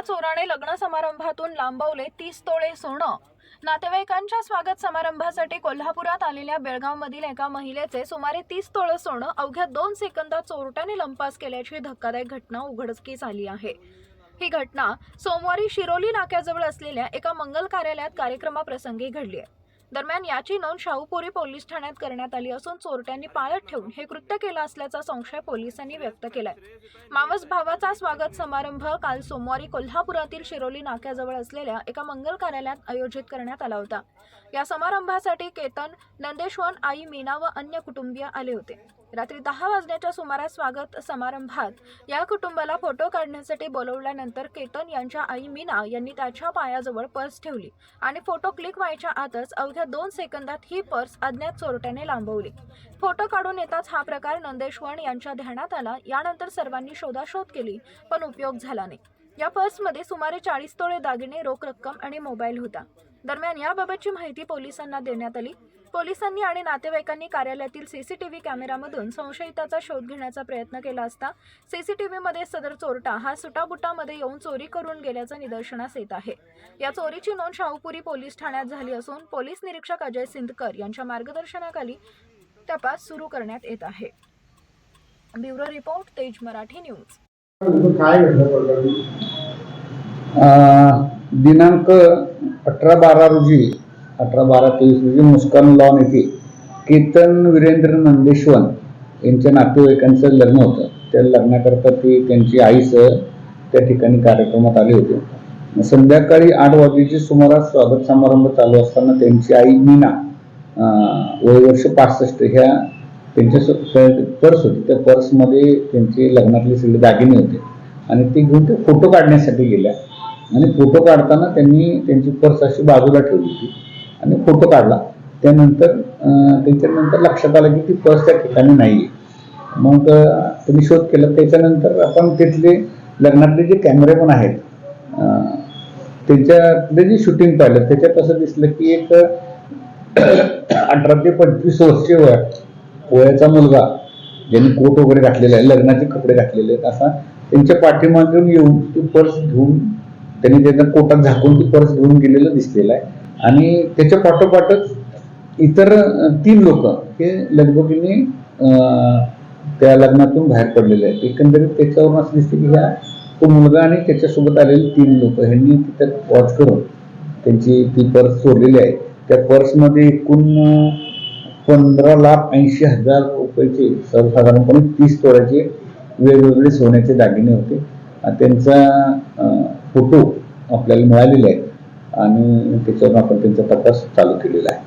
चोराने लग्न समारंभातून लांबवले तीस तोळे सोनं. नातेवाईकांच्या स्वागत समारंभासाठी कोल्हापुरात आलेल्या बेळगावमधील एका महिलेचे सुमारे तीस तोळं सोनं अवघ्या दोन सेकंदात चोरट्याने लंपास केल्याची धक्कादायक घटना उघडकीस आली आहे. ही घटना सोमवारी शिरोली नाक्याजवळ असलेल्या एका मंगल कार्यालयात कार्यक्रमाप्रसंगी घडली आहे. दरम्यान याची नोंद शाहूपुरी पोलीस ठाण्यात करण्यात आली असून चोरट्यांनी पाळत ठेवून हे कृत्य केलं असल्याचा संशय पोलिसांनी व्यक्त केलाय. मावस भावाचा स्वागत समारंभ काल सोमवारी कोल्हापुरातील शिरोली नाक्याजवळ असलेल्या एका मंगल कार्यालयात आयोजित करण्यात आला होता. या समारंभासाठी केतन नंदेश्वन आई मीना व अन्य कुटुंबीय आले होते. रात्री दहा वाजण्याच्या सुमारास स्वागत समारंभात या कुटुंबाला फोटो काढण्यासाठी बोलवल्यानंतर केतन यांच्या आई मीना यांनी त्याच्या पायाजवळ पर्स ठेवली आणि फोटो क्लिक व्हायच्या आतच अवघ्या दोन सेकंदात ही पर्स अज्ञात चोरट्याने लांबवली. फोटो काढून येताच हा प्रकार नंदेश्वन यांच्या ध्यानात आला. यानंतर सर्वांनी शोधाशोध केली पण उपयोग झाला नाही. या पर्समध्ये सुमारे चाळीस तोळे दागिने रोख रक्कम आणि मोबाईल होता. दरम्यान याबाबतची माहिती पोलिसांना देण्यात आली. पोलिसांनी आणि नातेवाईकांनी कार्यालयातील सीसीटीव्ही कॅमेरामधून संशयिताचा शोध घेण्याचा प्रयत्न केला असता सीसीटीव्हीमध्ये सदर चोरटा हा सुटाबुटामध्ये येऊन चोरी करून गेल्याचं निदर्शनास येत आहे. या चोरीची नोंद शाहूपुरी पोलीस ठाण्यात झाली असून पोलीस निरीक्षक अजय सिंदकर यांच्या मार्गदर्शनाखाली तपास सुरू करण्यात येत आहे. ब्युरो रिपोर्ट तेज मराठी न्यूज. काय दिनांक अठरा बारा रोजी अठरा बारा तेवीस रोजी मुस्कान लॉन येथे केतन वीरेंद्र नंदेश्वन यांच्या नातेवाईकांचं लग्न होतं. त्या लग्नाकरता ती त्यांची आईसह त्या ठिकाणी कार्यक्रमात आले होते. संध्याकाळी आठ वाजेची सुमारास स्वागत समारंभ चालू असताना त्यांची आई मीना वय वर्ष पासष्ट ह्या त्यांच्या पर्स होती. त्या पर्समध्ये त्यांचे लग्नातले सगळे दागिने होते. आणि ते घेऊन ते फोटो काढण्यासाठी गेल्या. आणि फोटो काढताना त्यांनी त्यांची पर्स अशी बाजूला ठेवली होती. आणि फोटो काढला. त्यानंतर त्याच्यानंतर लक्षात आलं की ती पर्स त्या ठिकाणी नाही आहे मग त्यांनी शोध केला. त्याच्यानंतर आपण तिथले लग्नातले जे कॅमेरे पण आहेत त्यांच्यातले जे शूटिंग पाहिलं त्याच्यात असं दिसलं की एक अठरा ते पंचवीस वर्षे वय वयाचा मुलगा ज्यांनी कोट वगैरे घातलेला आहे लग्नाचे कपडे घातलेले आहेत असा त्यांच्या पाठीमागून येऊन ती पर्स घेऊन त्यांनी त्यांना कोटात झाकून ती पर्स घेऊन गेलेलं दिसलेलं आहे. आणि त्याच्या पाठोपाठच इतर तीन लोक हे लगबगीने त्या लग्नातून बाहेर पडलेले आहेत. एकंदरीत त्याच्यावरून असं दिसते की ह्या तो मुलगा आणि त्याच्यासोबत आलेले तीन लोक ह्यांनी तिथं वॉच करून त्यांची ती पर्स चोरलेली आहे. त्या पर्समध्ये एकूण पंधरा लाख ऐंशी हजार रुपयाचे सर्वसाधारणपणे तीस तोळ्याचे वेगवेगळे सोन्याचे दागिने होते. त्यांचा फोटो आपल्याला मिळालेले आहे आणि त्याच्यावर आपण त्यांचा तपास चालू केलेला आहे.